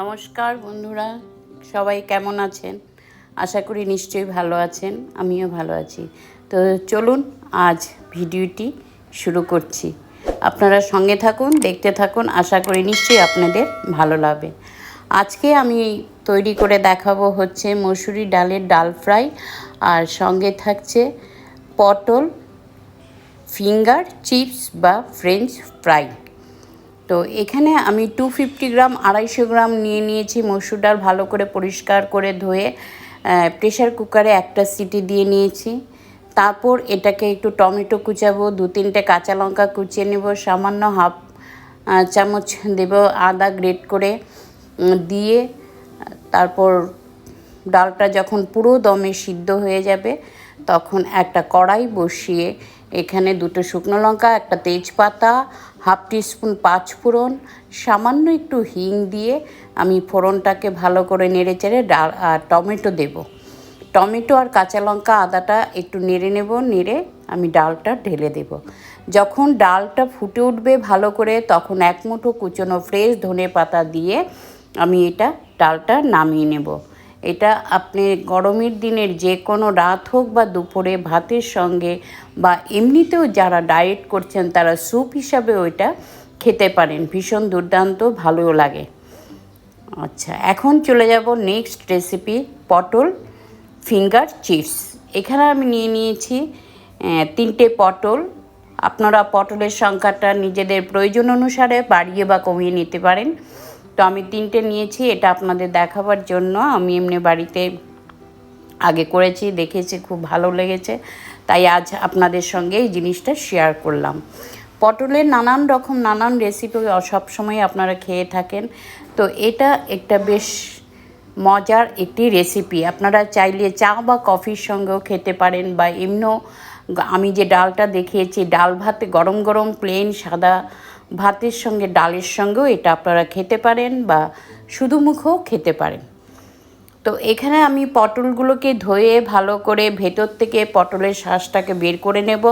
নমস্কার বন্ধুরা, সবাই কেমন আছেন? আশা করি নিশ্চয়ই ভালো আছেন, আমিও ভালো আছি। তো চলুন আজ ভিডিওটি শুরু করছি। আপনারা সঙ্গে থাকুন, দেখতে থাকুন, আশা করি নিশ্চয়ই আপনাদের ভালো লাগবে। আজকে আমি তৈরি করে দেখাবো হচ্ছে মসুরি ডালের ডাল ফ্রাই, আর সঙ্গে থাকছে পটল, ফিঙ্গার, চিপস বা ফ্রেঞ্চ ফ্রাই। তো এখানে আমি টু ফিফটি গ্রাম, আড়াইশো গ্রাম নিয়ে নিয়েছি। মসুর ডাল ভালো করে পরিষ্কার করে ধুয়ে প্রেশার কুকারে একটা সিটি দিয়ে নিয়েছি। তারপর এটাকে একটু টমেটো কুচাবো, দু তিনটে কাঁচা লঙ্কা কুচিয়ে নেব, সামান্য হাফ চামচ দেব আদা গ্রেট করে দিয়ে, তারপর ডালটা যখন পুরো দমে সিদ্ধ হয়ে যাবে, তখন একটা কড়াই বসিয়ে এখানে দুটো শুকনো লঙ্কা, একটা তেজপাতা, হাফ পাঁচ ফোড়ন, সামান্য একটু হিং দিয়ে আমি ফোড়নটাকে ভালো করে নেড়ে চেড়ে ডাল আর টমেটো দেব। টমেটো আর কাঁচা লঙ্কা আদাটা একটু নেড়ে নেব, নেড়ে আমি ডালটা ঢেলে দেব। যখন ডালটা ফুটে উঠবে ভালো করে, তখন এক মুঠো কুচনো ফ্রেশ ধনে পাতা দিয়ে আমি এটা ডালটা নামিয়ে নেব। এটা আপনি গরমের দিনের যে কোনো রাত হোক বা দুপুরে ভাতের সঙ্গে বা এমনিতেও যারা ডায়েট করছেন তারা স্যুপ হিসাবে ওইটা খেতে পারেন। ভীষণ দুর্দান্ত, ভালোও লাগে। আচ্ছা এখন চলে যাব নেক্সট রেসিপি পটল ফিঙ্গার চিপস এখানে আমি নিয়ে নিয়েছি তিনটে পটল। আপনারা পটলের সংখ্যাটা নিজেদের প্রয়োজন অনুসারে বাড়িয়ে বা কমিয়ে নিতে পারেন। তো আমি তিনটে নিয়েছি, এটা আপনাদের দেখাবার জন্য। আমি এমনি বাড়িতে আগে করেছি, দেখেছি, খুব ভালো লেগেছে। তাই আজ আপনাদের সঙ্গে এই জিনিসটা শেয়ার করলাম। পটলের নানান রকম, নানান রেসিপি সবসময় আপনারা খেয়ে থাকেন। তো এটা একটা বেশ মজার একটি রেসিপি আপনারা চাইলে চা বা কফির সঙ্গেও খেতে পারেন বা এমনিও আমি যে ডালটা দেখিয়েছি, ডাল ভাতে গরম গরম প্লেন সাদা ভাতের সঙ্গে, ডালের সঙ্গেও এটা আপনারা খেতে পারেন বা শুধু মুখেও খেতে পারেন। তো এখানে আমি পটলগুলোকে ধুয়ে ভালো করে ভেতর থেকে পটলের শ্বাসটাকে বের করে নেব।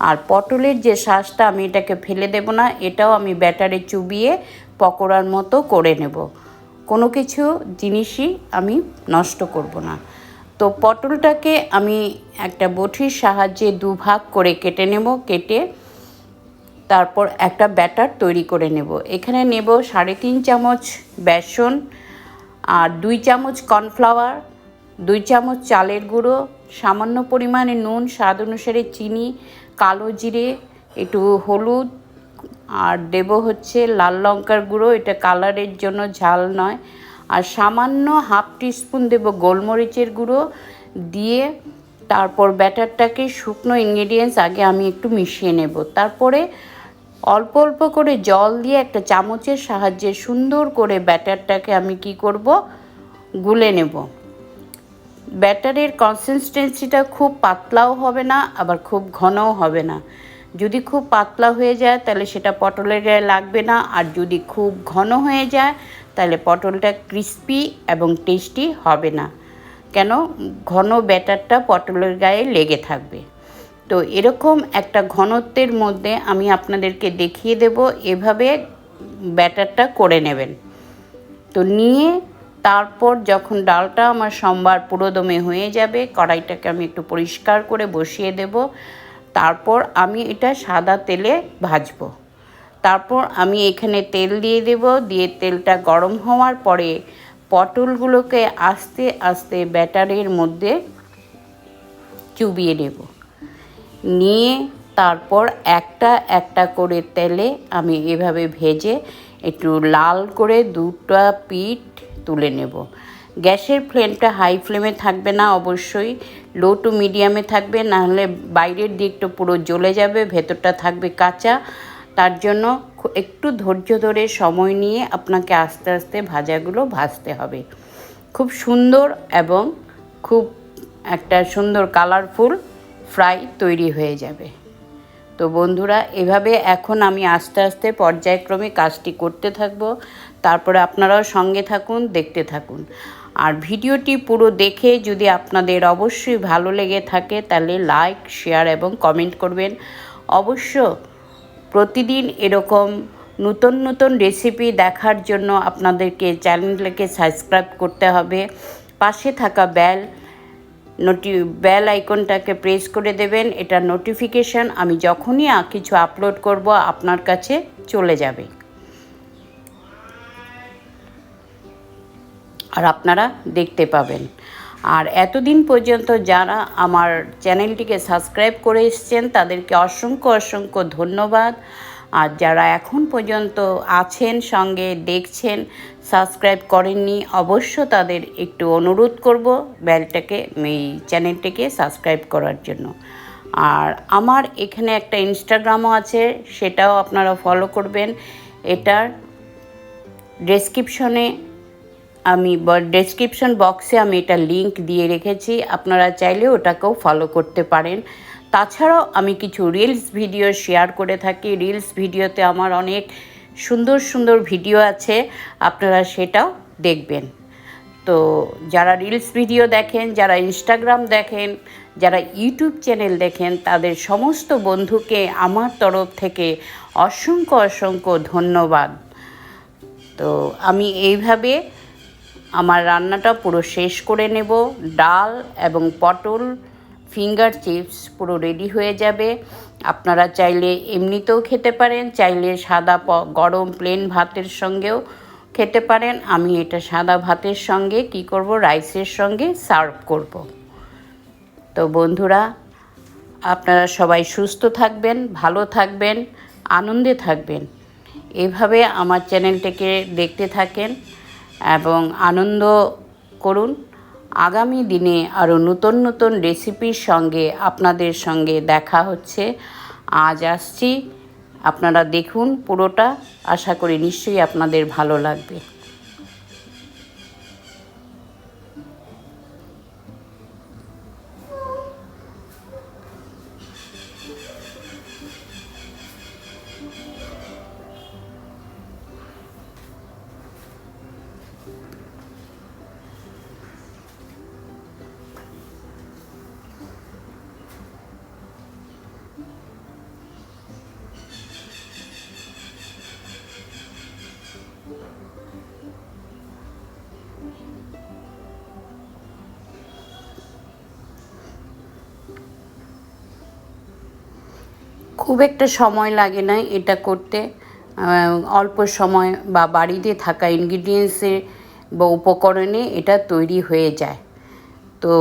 আর পটলের যে শ্বাসটা আমি এটাকে ফেলে দেব না, এটাও আমি ব্যাটারে চুবিয়ে পকোড়ার মতো করে নেব। কোনো কিছু জিনিসই আমি নষ্ট করব না। তো পটলটাকে আমি একটা বটির সাহায্যে দুভাগ করে কেটে নেব, কেটে তারপর একটা ব্যাটার তৈরি করে নেব। এখানে নেব সাড়ে তিন চামচ বেসন, আর দুই চামচ কর্নফ্লাওয়ার, দুই চামচ চালের গুঁড়ো, সামান্য পরিমাণে নুন, স্বাদ অনুসারে চিনি, কালো জিরে, একটু হলুদ, আর দেব হচ্ছে লাল লঙ্কার গুঁড়ো। এটা কালারের জন্য ঝাল নয়। আর সামান্য হাফ টিস্পুন দেব গোলমরিচের গুঁড়ো দিয়ে তারপর ব্যাটারটাকে শুকনো ইনগ্রেডিয়েন্টস আগে আমি একটু মিশিয়ে নেব। তারপরে অল্প অল্প করে জল দিয়ে একটা চামচের সাহায্যে সুন্দর করে ব্যাটারটাকে আমি কি করব? গুলে নেব। ব্যাটারের কনসিস্টেন্সিটা খুব পাতলাও হবে না, আবার খুব ঘনও হবে না। যদি খুব পাতলা হয়ে যায়, তাহলে সেটা পটলের গায়ে লাগবে না। আর যদি খুব ঘন হয়ে যায়, তাহলে পটলটা ক্রিস্পি এবং টেস্টি হবে না। কেন? ঘন ব্যাটারটা পটলের গায়ে লেগে থাকবে। তো এরকম একটা ঘনত্বের মধ্যে আমি আপনাদেরকে দেখিয়ে দেব, এভাবে ব্যাটারটা করে নেবেন। তো নিয়ে তারপর যখন ডালটা আমার সোমবার পুরোদমে হয়ে যাবে, কড়াইটাকে আমি একটু পরিষ্কার করে বসিয়ে দেব। তারপর আমি এটা সাদা তেলে ভাজবো। তারপর আমি এখানে তেল দিয়ে দেব, দিয়ে তেলটা গরম হওয়ার পরে পটলগুলোকে আস্তে আস্তে ব্যাটারের মধ্যে চুবিয়ে নেব। নিয়ে তারপর একটা একটা করে তেলে আমি এভাবে ভেজে একটু লাল করে দুটা পিঠ তুলে নেব। গ্যাসের ফ্লেমটা হাই ফ্লেমে থাকবে না অবশ্যই, লো টু মিডিয়ামে থাকবে, নাহলে বাইরের দিকটা পুরো জ্বলে যাবে, ভেতরটা থাকবে কাঁচা। তার জন্য একটু ধৈর্য ধরে সময় নিয়ে আপনাকে আস্তে আস্তে ভাজাগুলো ভাজতে হবে। খুব সুন্দর এবং খুব একটা সুন্দর কালারফুল ফ্রাই তৈরি হয়ে যাবে। তো বন্ধুরা, এভাবে এখন আমি আস্তে আস্তে পর্যায়ক্রমে কাজটি করতে থাকব। তারপরে আপনারাও সঙ্গে থাকুন, দেখতে থাকুন। আর ভিডিওটি পুরো দেখে যদি আপনাদের অবশ্যই ভালো লেগে থাকে, তাহলে লাইক, শেয়ার এবং কমেন্ট করবেন। অবশ্য প্রতিদিন এরকম নতুন নতুন রেসিপি দেখার জন্য আপনাদেরকে চ্যানেলটাকে সাবস্ক্রাইব করতে হবে। পাশে থাকা বেল নোটি বেল আইকনটাকে প্রেস করে দেবেন। এটা নোটিফিকেশান আমি যখনই কিছু আপলোড করব, আপনার কাছে চলে যাবে। আর আপনারা দেখতে পাবেন। আর এতদিন পর্যন্ত যারা আমার চ্যানেলটিকে সাবস্ক্রাইব করে এসছেন, তাদেরকে অসংখ্য অসংখ্য ধন্যবাদ। আর যারা এখন পর্যন্ত আছেন, সঙ্গে দেখছেন, সাবস্ক্রাইব করেননি, অবশ্য তাদের একটু অনুরোধ করব বেলটাকে, এই চ্যানেলটাকে সাবস্ক্রাইব করার জন্য। আর আমার এখানে একটা ইনস্টাগ্রামও আছে, সেটাও আপনারা ফলো করবেন। এটার ডেসক্রিপশনে আমি ডেসক্রিপশন বক্সে আমি এটা লিংক দিয়ে রেখেছি। আপনারা চাইলে ওটাকেও ফলো করতে পারেন। তাছাড়াও আমি কিছু রিলস ভিডিও শেয়ার করে থাকি। রিলস ভিডিওতে আমার অনেক সুন্দর সুন্দর ভিডিও আছে, আপনারা সেটাও দেখবেন। তো যারা রিলস ভিডিও দেখেন, যারা ইনস্টাগ্রাম দেখেন, যারা ইউটিউব চ্যানেল দেখেন, তাদের সমস্ত বন্ধুকে আমার তরফ থেকে অসংখ্য অসংখ্য ধন্যবাদ। তো আমি এইভাবে আমার রান্নাটা পুরো শেষ করে নেব। ডাল এবং পটল ফিঙ্গার চিপস পুরো রেডি হয়ে যাবে। আপনারা চাইলে এমনিতেও খেতে পারেন, চাইলে সাদা গরম প্লেন ভাতের সঙ্গেও খেতে পারেন। আমি এটা সাদা ভাতের সঙ্গে কি করব রাইসের সঙ্গে সার্ভ করব। তো বন্ধুরা, আপনারা সবাই সুস্থ থাকবেন, ভালো থাকবেন, আনন্দে থাকবেন। এভাবে আমার চ্যানেলটিকে দেখতে থাকেন এবং আনন্দ করুন। আগামী দিনে আরও নতুন নতুন রেসিপির সঙ্গে আপনাদের সঙ্গে দেখা হচ্ছে। আজ আসছি। আপনারা দেখুন পুরোটা। আশা করি নিশ্চয়ই আপনাদের ভালো লাগবে। খুব একটা সময় লাগে না এটা করতে। অল্প সময় বা বাড়িতে থাকা ইনগ্রিডিয়েন্টসে বা উপকরণে এটা তৈরি হয়ে যায়। তো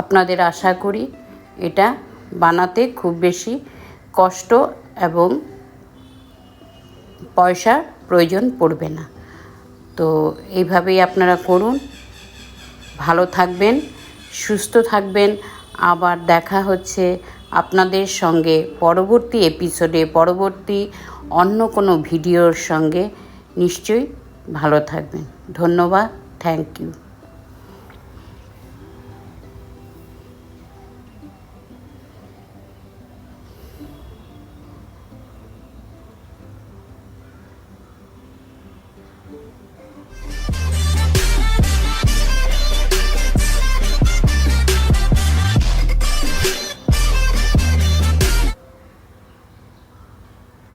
আপনাদের আশা করি এটা বানাতে খুব বেশি কষ্ট এবং পয়সার প্রয়োজন পড়বে না। তো এইভাবেই আপনারা করুন। ভালো থাকবেন, সুস্থ থাকবেন। আবার দেখা হচ্ছে আপনাদের সঙ্গে পরবর্তী এপিসোডে, পরবর্তী অন্য কোনো ভিডিওর সঙ্গে নিশ্চয়ই ভালো থাকবেন। ধন্যবাদ, থ্যাংক ইউ।